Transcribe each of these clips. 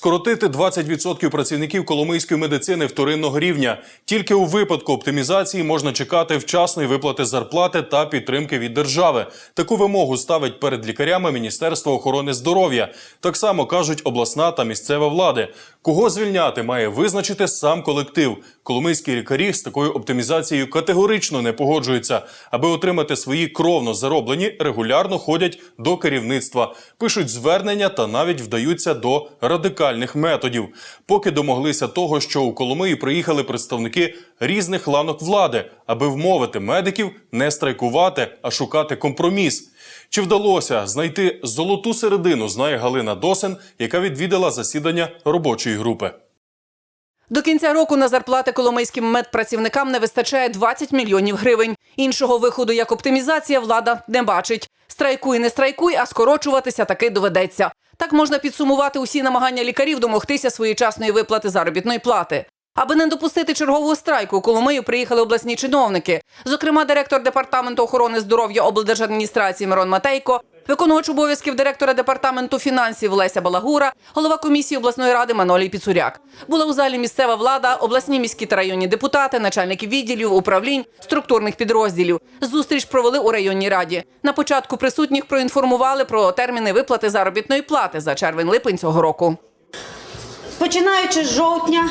Скоротити 20% працівників коломийської медицини вторинного рівня. Тільки у випадку оптимізації можна чекати вчасної виплати зарплати та підтримки від держави. Таку вимогу ставить перед лікарями Міністерство охорони здоров'я. Так само кажуть обласна та місцева влади. Кого звільняти має визначити сам колектив. Коломийські лікарі з такою оптимізацією категорично не погоджуються. Аби отримати свої кровно зароблені, регулярно ходять до керівництва, пишуть звернення та навіть вдаються до радикальних методів. Поки домоглися того, що у Коломиї приїхали представники різних ланок влади, аби вмовити медиків не страйкувати, а шукати компроміс. Чи вдалося знайти золоту середину, знає Галина Досин, яка відвідала засідання робочої групи. До кінця року на зарплати коломийським медпрацівникам не вистачає 20 мільйонів гривень. Іншого виходу як оптимізація влада не бачить. Страйкуй, не страйкуй, а скорочуватися таки доведеться. Так можна підсумувати усі намагання лікарів домогтися своєчасної виплати заробітної плати. Аби не допустити чергового страйку, у Коломию приїхали обласні чиновники. Зокрема, директор департаменту охорони здоров'я облдержадміністрації Мирон Матейко, виконувач обов'язків директора департаменту фінансів Леся Балагура, голова комісії обласної ради Манолій Піцуряк. Була у залі місцева влада, обласні міські та районні депутати, начальники відділів, управлінь, структурних підрозділів. Зустріч провели у районній раді. На початку присутніх проінформували про терміни виплати заробітної плати за червень-липень цього року. Починаючи з жовтня,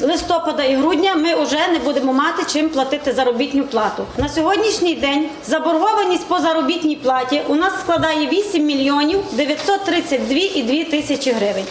листопада і грудня, ми вже не будемо мати чим платити заробітну плату. На сьогоднішній день заборгованість по заробітній платі у нас складає 8 мільйонів 932,2 тисячі гривень.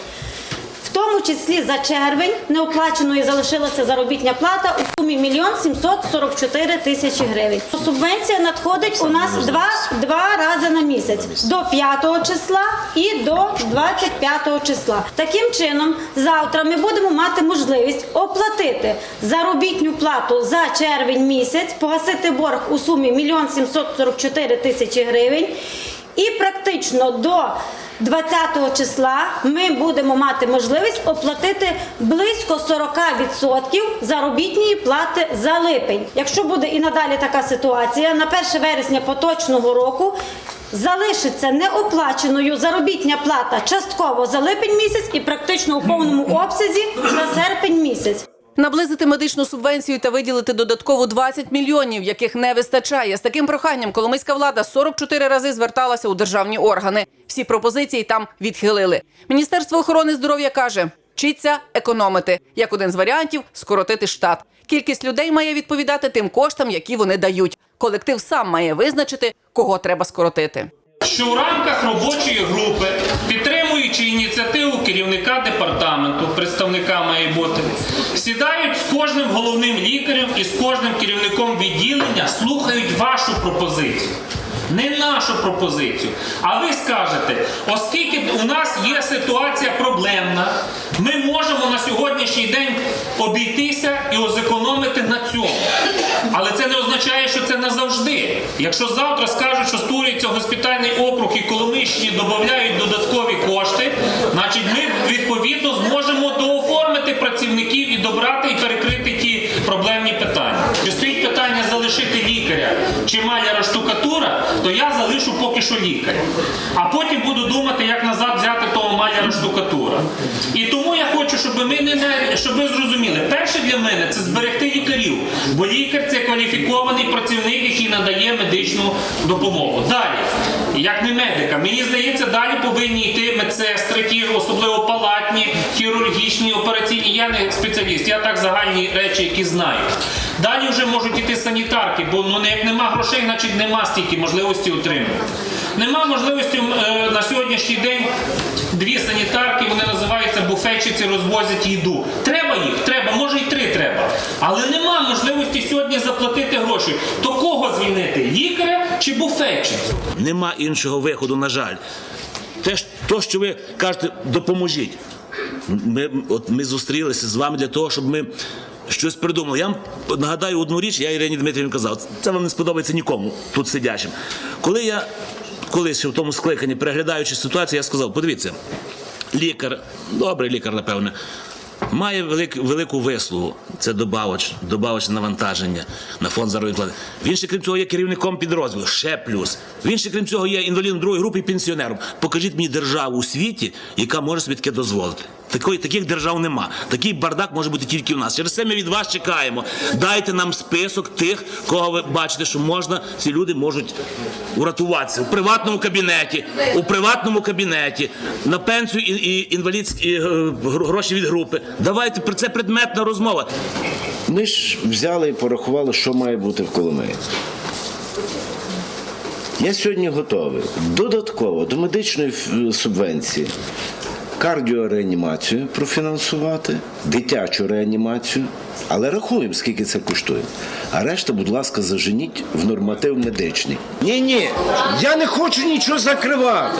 Тому числі за червень неоплаченою залишилася заробітня плата у сумі 1 мільйон 744 тисячі гривень. Субвенція надходить у нас два, два рази на місяць до 5 числа і до 25 числа. Таким чином, завтра ми будемо мати можливість оплатити заробітну плату за червень місяць, погасити борг у сумі 1 мільйон 744 тисячі гривень. І практично до 20 числа ми будемо мати можливість оплатити близько 40% заробітної плати за липень. Якщо буде і надалі така ситуація, на 1 вересня поточного року залишиться неоплаченою заробітня плата частково за липень місяць і практично у повному обсязі за серпень місяць. Наблизити медичну субвенцію та виділити додатково 20 мільйонів, яких не вистачає. З таким проханням коломийська влада 44 рази зверталася у державні органи. Всі пропозиції там відхилили. Міністерство охорони здоров'я каже, вчиться економити. Як один з варіантів скоротити штат. Кількість людей має відповідати тим коштам, які вони дають. Колектив сам має визначити, кого треба скоротити. що в рамках робочої групи, підтримуючи ініціативу керівника департаменту, представника має бути, сідають з кожним головним лікарем і з кожним керівником відділення, слухають вашу пропозицію. Не нашу пропозицію. А ви скажете, оскільки у нас є ситуація проблемна, ми можемо на сьогоднішній день обійтися і зекономити на цьому. Але це не означає, що це назавжди. Якщо завтра скажуть, що створюється госпітальний округ і Коломищині додають додаткові кошти, значить ми відповідно зможемо дооформити працівників і добрати залишити лікаря чи маляра штукатура, то я залишу поки що лікаря. А потім буду думати, як назад взяти того маляра штукатура. І тому я хочу, щоб ми не щоб ви зрозуміли. Перше для мене це зберегти лікарів, бо лікар це кваліфікований працівник, який надає медичну допомогу. Далі, як не медика, мені здається, далі повинні йти медсестри, особливо палатні, хірургічні, операційні. Я не спеціаліст, я так загальні речі, які знаю. Далі вже можуть іти санітарки, бо ну як нема грошей, значить нема стільки можливості отримати. Нема можливості е, на сьогоднішній день дві санітарки, вони називаються буфетчиці, розвозять їду. Треба їх, треба, може і три треба. Але нема можливості сьогодні заплатити гроші. То кого звільнити? Лікаря чи буфетчицю? Нема іншого виходу, на жаль. Те, то, що ви кажете, допоможіть. Ми, от ми зустрілися з вами для того, щоб ми щось придумали. Я вам нагадаю одну річ, я Ірині Дмитрівні казав, це вам не сподобається нікому тут сидячим. Коли я колись в тому скликанні, переглядаючи ситуацію, я сказав: подивіться, лікар, добрий лікар, напевне. має велик, велику вислугу. Це добавоч, добавочне навантаження на фонд заробітної плати. Він ще крім цього є керівником підрозділу. Ще плюс. Він ще крім цього є інвалідом другої групи і пенсіонером. Покажіть мені державу у світі, яка може собі таке дозволити. Такої, таких держав нема. Такий бардак може бути тільки в нас. Через це ми від вас чекаємо. Дайте нам список тих, кого ви бачите, що можна, ці люди можуть уратуватися у приватному кабінеті, у приватному кабінеті, на пенсію і, і інвалідські е, гроші від групи. Давайте про це предметна розмова. Ми ж взяли і порахували, що має бути в Коломиї. Я сьогодні готовий додатково до медичної субвенції кардіореанімацію профінансувати, дитячу реанімацію, але рахуємо, скільки це коштує. А решта, будь ласка, заженіть в норматив медичний. Ні, ні, я не хочу нічого закривати.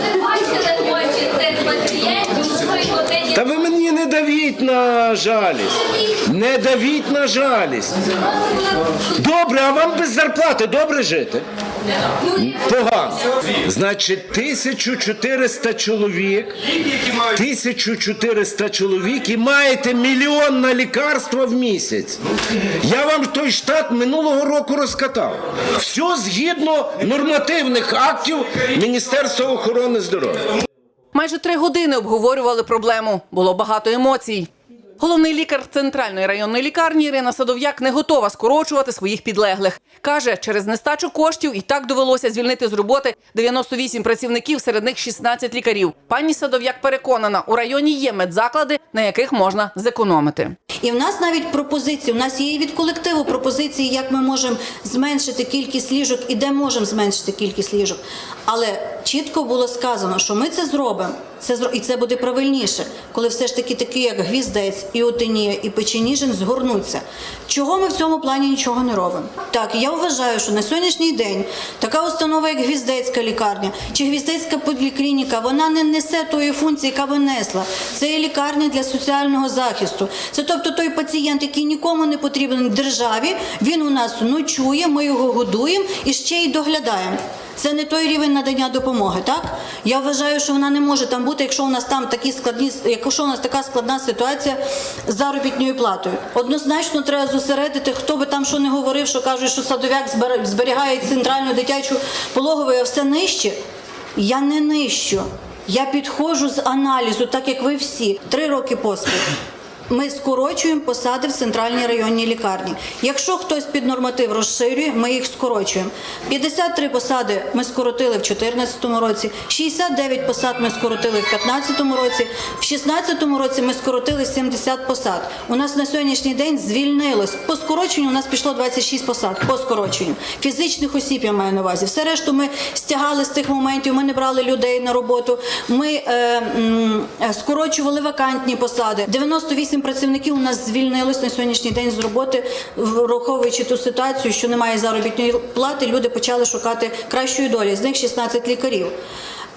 Та ви мені не давіть на жалість. Не давіть на жалість. Добре, а вам без зарплати добре жити? Погано. Значить, 1400 чоловік, 1400 чоловік і маєте мільйон на лікарства в місяць. Я вам той штат минулого року розкатав. Все згідно нормативних актів Міністерства охорони здоров'я. Майже три години обговорювали проблему. Було багато емоцій. Головний лікар центральної районної лікарні Ірина Садов'як не готова скорочувати своїх підлеглих. Каже, через нестачу коштів і так довелося звільнити з роботи 98 працівників, серед них 16 лікарів. Пані Садов'як переконана, у районі є медзаклади, на яких можна зекономити. І в нас навіть пропозиції, у нас є і від колективу пропозиції, як ми можемо зменшити кількість ліжок і де можемо зменшити кількість ліжок. Але чітко було сказано, що ми це зробимо. Це і це буде правильніше, коли все ж таки такі, як гвіздець, і Отинія, і Печеніжин згорнуться. Чого ми в цьому плані нічого не робимо? Так, я вважаю, що на сьогоднішній день така установа, як гвіздецька лікарня чи гвіздецька поліклініка, вона не несе тої функції, яка би несла. Це є лікарня для соціального захисту. Це тобто той пацієнт, який нікому не потрібен державі, він у нас ночує, ми його годуємо і ще й доглядаємо. Це не той рівень надання допомоги, так? Я вважаю, що вона не може там бути, якщо у нас там такі складні, якщо у нас така складна ситуація з заробітною платою. Однозначно треба зосередити, хто би там що не говорив, що кажуть, що садов'як зберігає центральну дитячу пологову, а все нижче. Я не нижчу. Я підходжу з аналізу, так як ви всі, три роки поспіль. Ми скорочуємо посади в центральній районній лікарні. Якщо хтось під норматив розширює, ми їх скорочуємо. 53 посади ми скоротили в 2014 році, 69 посад ми скоротили в 2015 році, в 2016 році ми скоротили 70 посад. У нас на сьогоднішній день звільнилось. По скороченню у нас пішло 26 посад. По скороченню. Фізичних осіб я маю на увазі. Все решту ми стягали з тих моментів, ми не брали людей на роботу. Ми е, е, скорочували вакантні посади. 98 працівників у нас звільнилось на сьогоднішній день з роботи, враховуючи ту ситуацію, що немає заробітної плати, люди почали шукати кращої долі. З них 16 лікарів.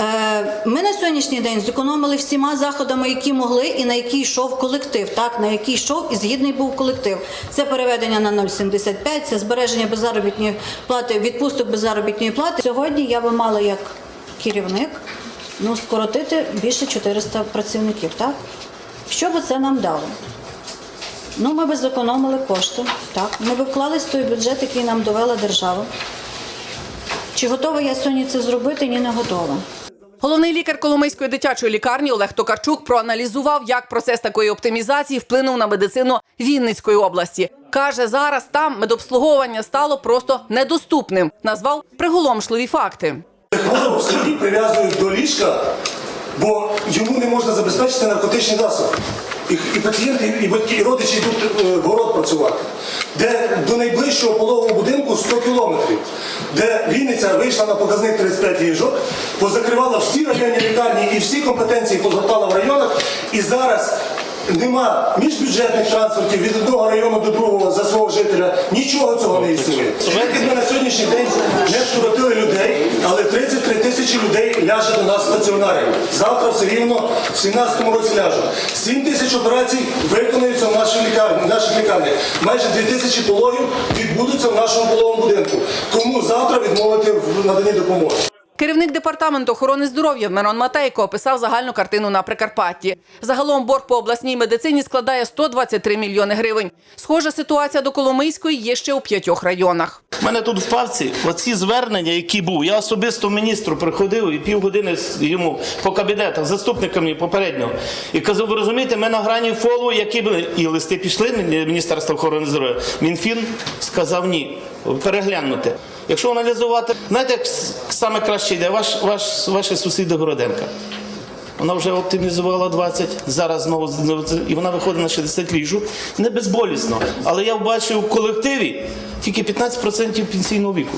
Е, Ми на сьогоднішній день зекономили всіма заходами, які могли, і на які йшов колектив. Так, на який йшов і згідний був колектив. Це переведення на 0,75, це збереження беззаробітної плати, відпусток без заробітної плати. Сьогодні я би мала як керівник ну, скоротити більше 400 працівників. Так? Що би це нам дало? Ну, ми би зекономили кошти. Так, ми би вклались в той бюджет, який нам довела держава. Чи готова я сьогодні це зробити? Ні, не готова. Головний лікар Коломийської дитячої лікарні Олег Токарчук проаналізував, як процес такої оптимізації вплинув на медицину Вінницької області. Каже, зараз там медобслуговування стало просто недоступним. Назвав приголомшливі факти. Хворого в прив'язують до ліжка, бо йому не можна забезпечити наркотичні засоби. І, і пацієнти, і батьки, і родичі йдуть е, в город працювати, де до найближчого пологового будинку 100 кілометрів, де Вінниця вийшла на показник 35 ліжок, позакривала всі районні лікарні і всі компетенції позгортала в районах. І зараз нема міжбюджетних трансфертів від одного району до другого за свого жителя. Нічого цього не існує. Тільки ми на сьогоднішній день не скоротили але 33 тисячі людей ляже до нас в стаціонарі. Завтра все рівно в 17-му році ляжуть. 7 тисяч операцій виконуються в нашій лікарні, в наших лікарнях. Майже 2 тисячі пологів відбудуться в нашому пологовому будинку. Кому завтра відмовити в наданні допомоги? Керівник департаменту охорони здоров'я Мирон Матейко описав загальну картину на Прикарпатті. Загалом борг по обласній медицині складає 123 мільйони гривень. Схожа ситуація до Коломийської є ще у п'ятьох районах. У мене тут в павці оці звернення, які був. Я особисто міністру приходив і півгодини йому по кабінетах, заступниками попереднього. І казав, ви розумієте, ми на грані фолу, які були. І листи пішли Мін- Міністерство охорони здоров'я. Мінфін сказав ні. Переглянути. Якщо аналізувати, знаєте, як саме краще йде ваш, ваш, ваші сусіди Городенка. Вона вже оптимізувала 20, зараз знову і вона виходить на 60 ліжок. Не безболісно. Але я бачив в колективі тільки 15% пенсійного віку.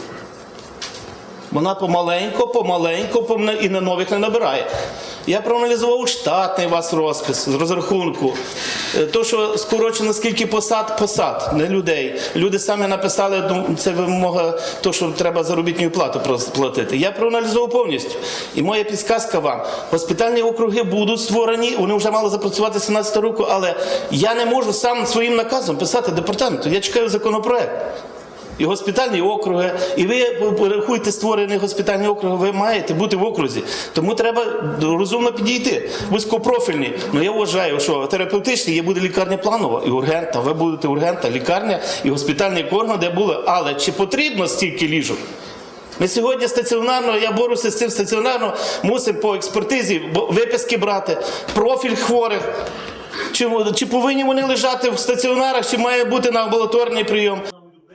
Вона помаленько, помаленько помне- і на нових не набирає. Я проаналізував штатний вас розпис з розрахунку. Е, То, що скорочено скільки посад, посад, не людей. Люди самі написали, ну, це вимога, то, що треба заробітну плату платити. Я проаналізував повністю. І моя підсказка вам: госпітальні округи будуть створені, вони вже мали запрацювати з 17 року, але я не можу сам своїм наказом писати департаменту. Я чекаю законопроект і госпітальні округи, і ви порахуйте створені госпітальні округи, ви маєте бути в окрузі. Тому треба розумно підійти. Вузькопрофільні. Ну я вважаю, що терапевтичні є буде лікарня планова і ургентна. Ви будете ургентна, лікарня і госпітальний орган, де були. Але чи потрібно стільки ліжок? Ми сьогодні стаціонарно, я борюся з цим стаціонарно, мусимо по експертизі виписки брати, профіль хворих. Чи, чи повинні вони лежати в стаціонарах, чи має бути на амбулаторний прийом?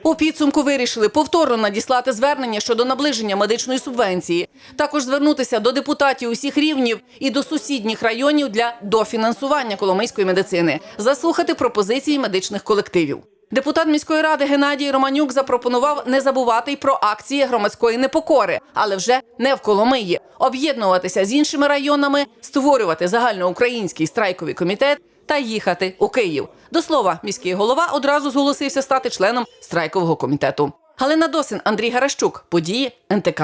У підсумку вирішили повторно надіслати звернення щодо наближення медичної субвенції. Також звернутися до депутатів усіх рівнів і до сусідніх районів для дофінансування коломийської медицини, заслухати пропозиції медичних колективів. Депутат міської ради Геннадій Романюк запропонував не забувати й про акції громадської непокори, але вже не в Коломиї, об'єднуватися з іншими районами, створювати загальноукраїнський страйковий комітет та їхати у Київ. До слова, міський голова одразу зголосився стати членом страйкового комітету. Галина Досин, Андрій Гаращук. Події НТК.